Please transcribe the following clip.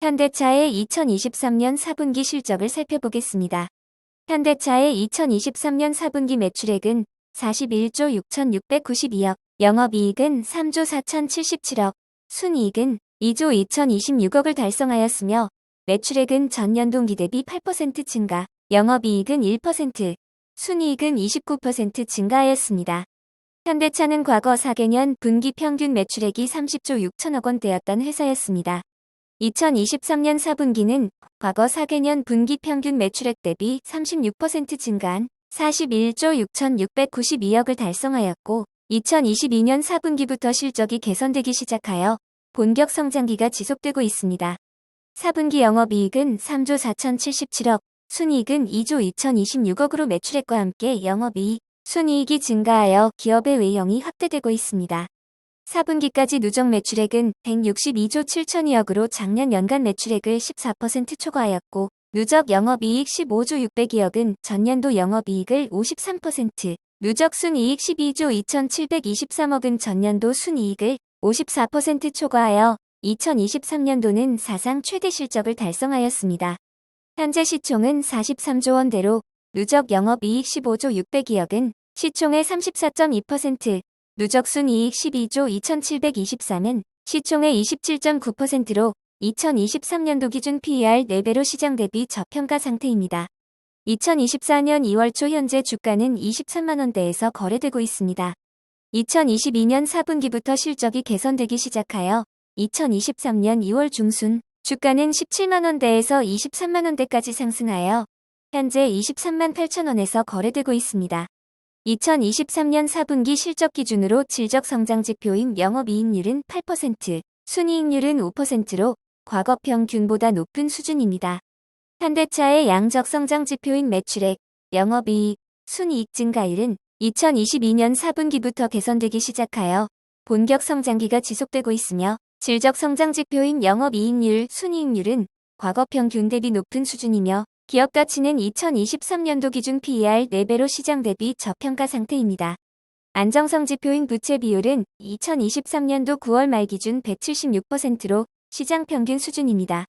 현대차의 2023년 4분기 실적을 살펴보겠습니다. 현대차의 2023년 4분기 매출액은 41조 6,692억, 영업이익은 3조 4,077억, 순이익은 2조 2,026억을 달성하였으며 매출액은 전년 동기 대비 8% 증가, 영업이익은 1%, 순이익은 29% 증가하였습니다. 현대차는 과거 4개년 분기 평균 매출액이 30조 6천억 원대였던 회사였습니다. 2023년 4분기는 과거 4개년 분기 평균 매출액 대비 36% 증가한 41조 6,692억을 달성하였고 2022년 4분기부터 실적이 개선되기 시작하여 본격 성장기가 지속되고 있습니다. 4분기 영업이익은 3조 4,077억, 순이익은 2조 2,026억으로 매출액과 함께 영업이익, 순이익이 증가하여 기업의 외형이 확대되고 있습니다. 4분기까지 누적 매출액은 162조 7천여억으로 작년 연간 매출액을 14% 초과하였고 누적 영업이익 15조 600여억은 전년도 영업이익을 53%, 누적 순이익 12조 2723억은 전년도 순이익을 54% 초과하여 2023년도는 사상 최대 실적을 달성하였습니다. 현재 시총은 43조 원대로 누적 영업이익 15조 600여억은 시총의 34.2%, 누적 순 이익 12조 2723은 시총의 27.9%로 2023년도 기준 PER 4배로 시장 대비 저평가 상태입니다. 2024년 2월 초 현재 주가는 23만원대에서 거래되고 있습니다. 2022년 4분기부터 실적이 개선되기 시작하여 2023년 2월 중순 주가는 17만원대에서 23만원대까지 상승하여 현재 23만 8천원에서 거래되고 있습니다. 2023년 4분기 실적 기준으로 질적 성장 지표인 영업이익률은 8%, 순이익률은 5%로 과거 평균보다 높은 수준입니다. 현대차의 양적 성장 지표인 매출액, 영업이익, 순이익 증가율은 2022년 4분기부터 개선되기 시작하여 본격 성장기가 지속되고 있으며 질적 성장 지표인 영업이익률, 순이익률은 과거 평균 대비 높은 수준이며 기업 가치는 2023년도 기준 PER 4배로 시장 대비 저평가 상태입니다. 안정성 지표인 부채 비율은 2023년도 9월 말 기준 176%로 시장 평균 수준입니다.